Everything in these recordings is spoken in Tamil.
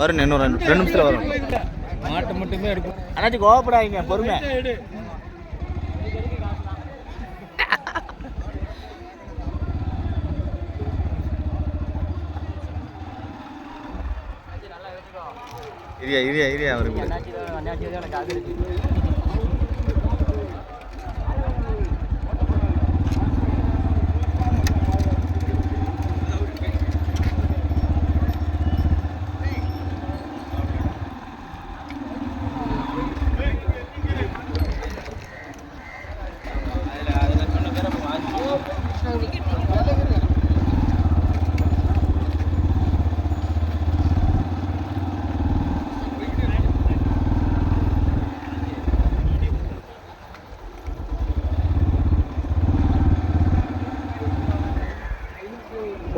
வரும் இன்னும் ரெண்டு ரெண்டு நிமிஷத்தில் வரும். மாட்டை மட்டுமே எடுக்கும். அண்ணாச்சி கோவப்படாதீங்க பொறுமை. இரியா இரியா இரியா அவருக்கு.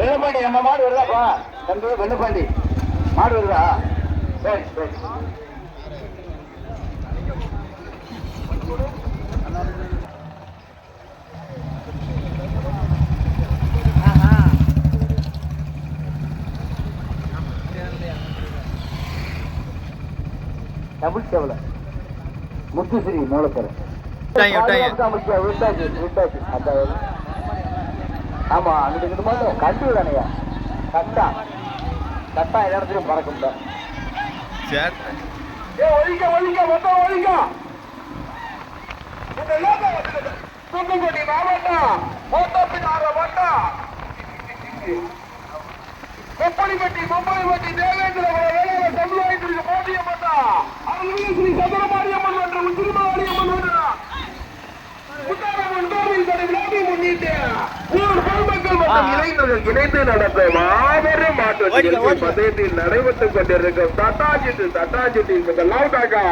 வெள்ளப்பாண்டி நம்ம மாடு வருதாப்பா தம்பி வெள்ளப்பாண்டி மாடு வருதா? சரி சரி. டபுள் செவல. முத்துஸ்ரீ மூலக்கரை. விட்டாச்சு விட்டாச்சு அந்த ஆமா அங்கிட்டு இங்கிட்டு மட்டும் கண்டு தானையா கட்டா. கட்டா எல்லா இடத்துலயும் பறக்கும் தான் ஏ ஒழிக்க ஒழிக்க மொத்தம் வந்துடுது. தூத்துக்குடி மாவட்டம் மூத்தப்பினார வட்டம் முப்படிப்பட்டி முப்படிப்பட்டி தேவேந்திர வேளாண் சமுதாயத்திற்கு போட்டிய மாட்டா அவங்க ஸ்ரீ சதுரமாரியம்மன் முத்தாரம்மன் கோவில் கடை விழாவை முன்னிட்டு இணைந்து நடந்த மாபெரும் மாற்று ஓடிக்க, ஓடிக்க. பதயத்தில் நடைபெற்றுக் கொண்டிருக்கும் தட்டாஜிட்டு தட்டாஜிட்டு முதலாம் தாக்கா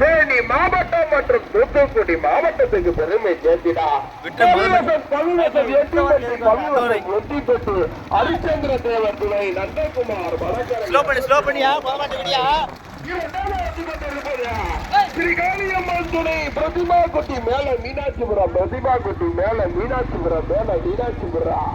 தேனி மாவட்டம் மற்றும் தூத்துக்குடி மாவட்டத்துக்கு பெருமை பவிவசம் வெற்றி பெற்று ஹரிச்சந்திர தேவர் துணை நந்தகுமார் ஸ்ரீகாளியம்மன் துணை பிரதிமா குட்டி மேல மீனாட்சிபுரம் பிரதிமா குட்டி மேல மீனாட்சிபுரம் மேல மீனாட்சிபுரம்.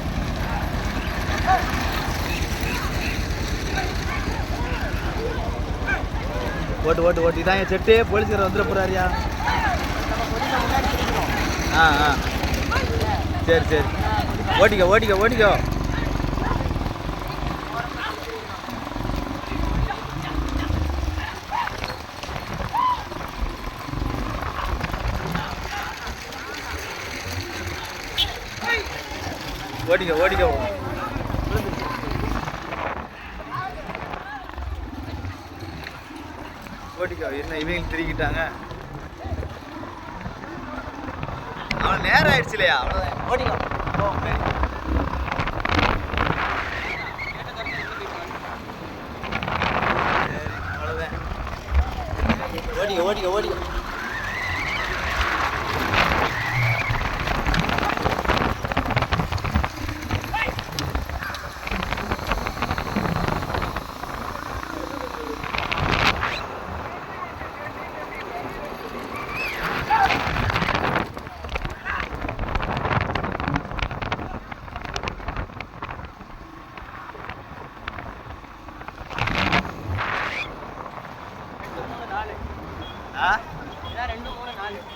ஓட்டு ஓட்டு ஓட்டு. இதான் என் செட்டு. போலீஸ்கார வந்துட போறாரியா? ஆ ஆ. சரி சரி. ஓட்டிக்கோ ஓட்டிக்கோ ஓட்டிக்கோ. ஓடிக்க ஓடிக்க ஓடிக்க என்ன இவங்க திருக்கிட்டாங்க அவன் நேரம் ஆயிடுச்சு இல்லையா அவ்வளோதான் ஓடிக்கோ போ, சரி. ஆ?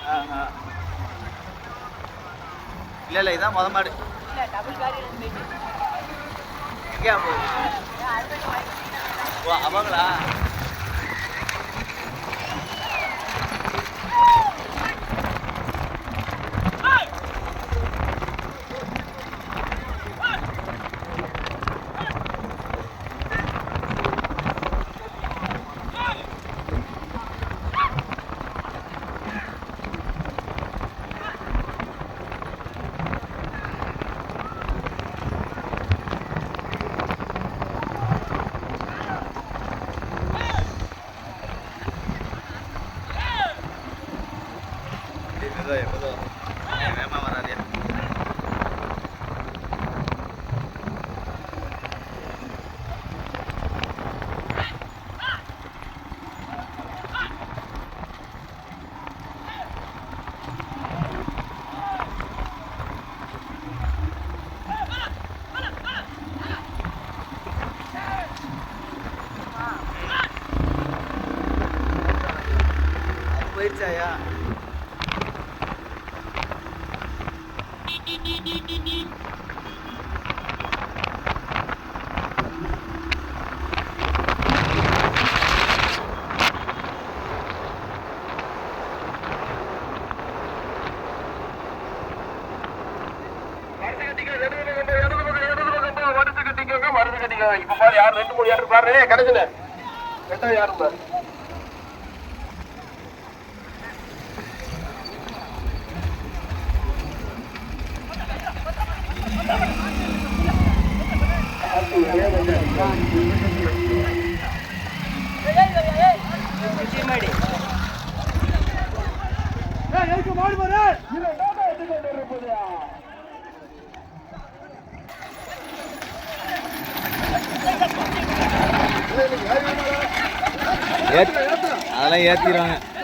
ஆ, ஆ. இல்ல இல்ல இதான் முத மாடு. எங்கேயா போகுது? ஓ அவங்களா? બધો giờ yeah. இப்ப பாரு, யாரு ரெண்டு மூணு யாரு பாரு, கிடைச்சல கடைசில. யாரும் பாரு. இதை நாம எடுத்துக்கொண்டு அதெல்லாம் ஏத்திடுவாங்க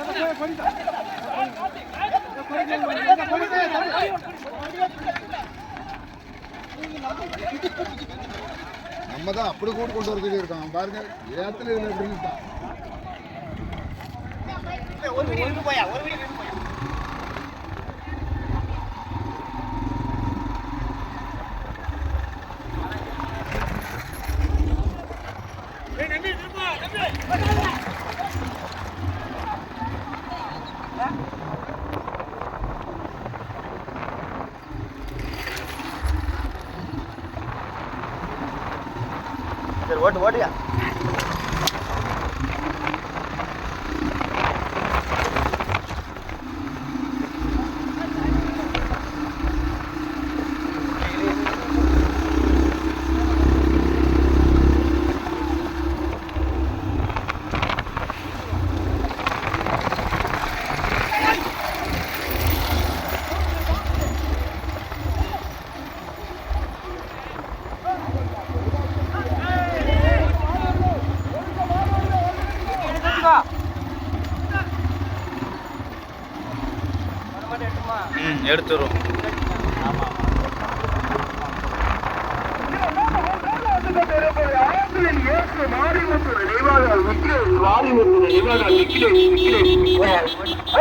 நம்ம தான் அப்படி கூட கொண்டு வர சொல்லி இருக்கோம் பாருங்க ஏத்துல இதுல எப்படி இருக்கான் சரி ஓட்டு ஓட்டுயா ம் எடுத்துரும்.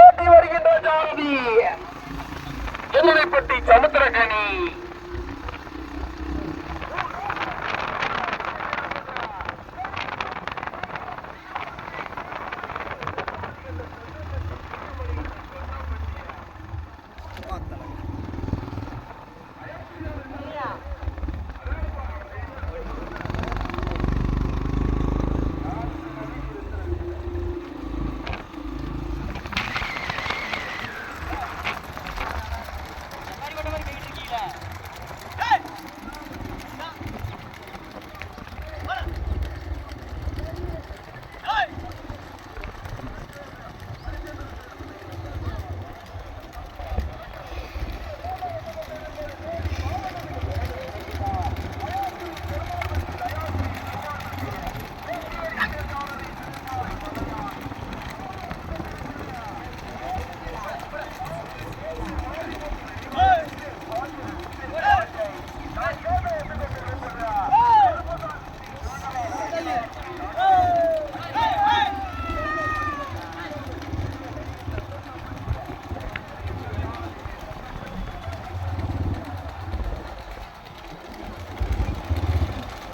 ஓட்டி வருகின்ற ஜாதி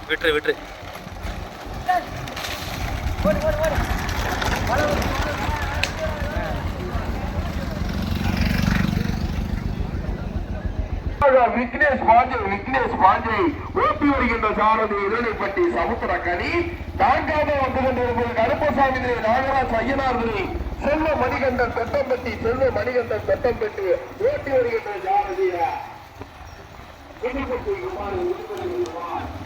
விட்டுரு விட்டுரு. விக்னேஷ் பாஞ்சை விக்னேஷ் பாஞ்சை. ஓட்டி வருகின்ற சாரதி இதனைப்பட்டி சமுத்திரக்கனி. நான்காவது வந்து கொண்டிருப்பது கருப்பசாமி நாகராஜ் ஐயனார் செல்வ மணிகண்டன் பெட்டம்பட்டி செல்வ மணிகண்டன் பெட்டம்பட்டி. ஓட்டி வருகின்ற சாரதி குமார்.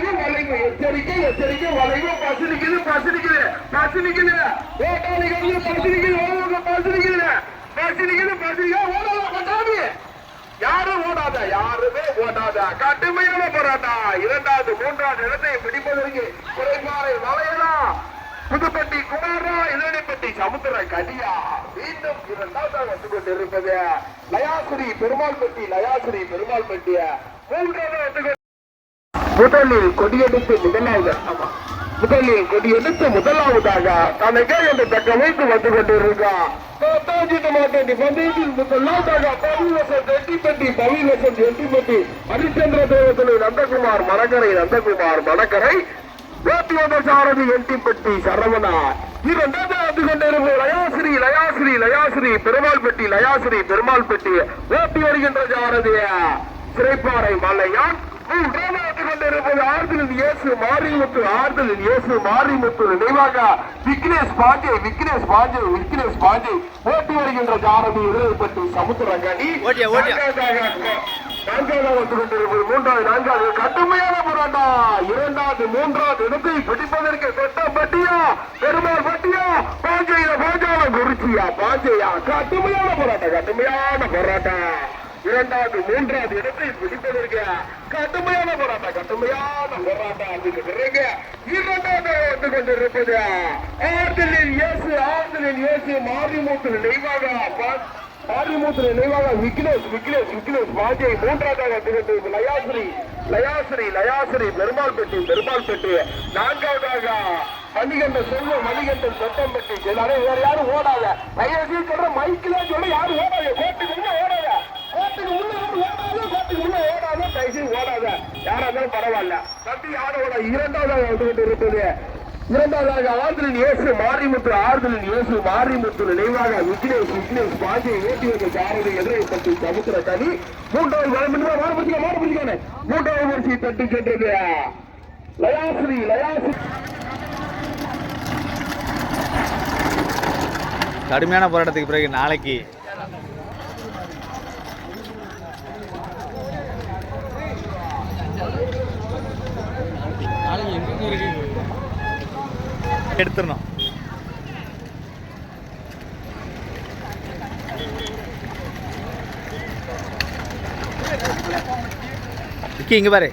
உடுப்பட்டி எச்சரிக்கை எச்சரிக்கை வளைவு பசிலிக்குது பசிலிக்குது பசிலிக்குது ஓட்டாளிகள் பசிலிக்குது ஓடுவாங்க பசிலிக்குது பசிலிக்குது பசிலிக்கா ஓடாத பட்டாபி யாரும் ஓடாத யாருமே ஓடாத கடுமையான போராட்டம். இரண்டாவது மூன்றாவது இடத்தை பிடிப்பதற்கு குறைபாறை வளையலாம். புதுப்பட்டி குமாரா இளநிப்பட்டி சமுத்திர கடியா. மீண்டும் இரண்டாவதாக வந்து கொண்டிருப்பது லயாசுரி பெருமாள்பட்டி லயாசுரி பெருமாள்பட்டிய மூன்றாவது வந்து முதலில் கொடியெடுத்து முதலாவது ஆமா. முதலில் கொடியெடுத்து முதலாவதாக தனக்கே என்று தக்க வைத்து வந்து கொண்டிருக்கான் மாட்டேன் பந்தயத்தில் முதலாவதாக பவிவசன் எட்டிப்பட்டி பவிவசன் எட்டிப்பட்டி ஹரிச்சந்திர தேவதனை நந்தகுமார் மணக்கரை நந்தகுமார் மணக்கரை வேட்டியோட சாரதி எட்டிப்பட்டி சரவணா. இரண்டாவது வந்து கொண்டிருக்கும் லயாசிரி லயாசிரி லயாசிரி பெருமாள்பட்டி லயாசிரி பெருமாள்பட்டி ஓட்டி வருகின்ற சாரதிய. சிறைப்பாறை மலையான். மூன்றாவது கொண்டிருப்பது ஆறுதலின் இயேசு மாரிமுத்து ஆறுதலின் இயேசு மாரிமுத்து நினைவாக. விக்னேஷ் பாண்டே விக்னேஷ் பாண்டே விக்னேஷ் பாண்டே ஓட்டி வருகின்ற சாரதி இருபத்தி சமுத்திரங்கனி. நான்காவது வந்து கொண்டிருப்பது மூன்றாவது நான்காவது கடுமையான போராட்டம் இரண்டாவது மூன்றாவது இடத்தை பிடிப்பதற்கு தொட்டம் பட்டியா? பெருமாள் பட்டியா? பாஞ்சையா பாஞ்சால குறிச்சியா பாஞ்சையா? கடுமையான போராட்டம் கடுமையான போராட்டம். இரண்டாவது மூன்றாவது இடத்தை பிடிப்பதற்கு கடுமையான போராட்டம் கடுமையான போராட்டம். அதுக்கு பிறகு இரண்டாவது வந்து கொண்டிருப்பது ஆறுதலில் இயேசு ஆறுதலில் இயேசு மாரிமூத்து நினைவாக பா- நினைவாக விக்னேஷ் விக்னேஷ் விக்னேஷ் பாஜை மூன்றாவதாக வந்து லயாசிரி லயாசிரி லயாசிரி பெருமாள் பெட்டி பெருமாள் பெட்டி நான்காவதாக மணிகண்டன் செல்வம் மணிகண்டன் சொத்தம்பட்டி எல்லாரும் வேற யாரும் ஓடாத. தயவு சொல்ற மைக்கில சொல்ல யாரும் ஓடாத. கோட்டுக்கு உள்ள ஓடாத. கோட்டுக்கு உள்ள ஓடாத கோட்டுக்கு உள்ள ஓடாத. தயவு ஓடாத. யாரா இருந்தாலும் பரவாயில்ல. தம்பி யாரோட இரண்டாவது இரண்டாவதாக வந்து கொண்டு இருப்பது இரண்டாவதாக ஆறுதலின் இயேசு மாரிமுத்து ஆறுதலின் இயேசு மாரிமுத்து நினைவாக விக்னேஷ் விக்னேஷ் பாஜை ஓட்டி வந்த சாரதி எதிரை பற்றி சமுத்திர கனி. மூன்றாவது வர முடியுமா மாற பிடிச்சிக்க மாற பிடிச்சிக்கானே மூன்றாவது வரிசை தட்டு சென்றது லயாஸ்ரீ லயாஸ்ரீ. கடுமையான போராட்டத்துக்கு பிறகு நாளைக்கு எடுத்துடணும். இங்கே இங்க பாரு.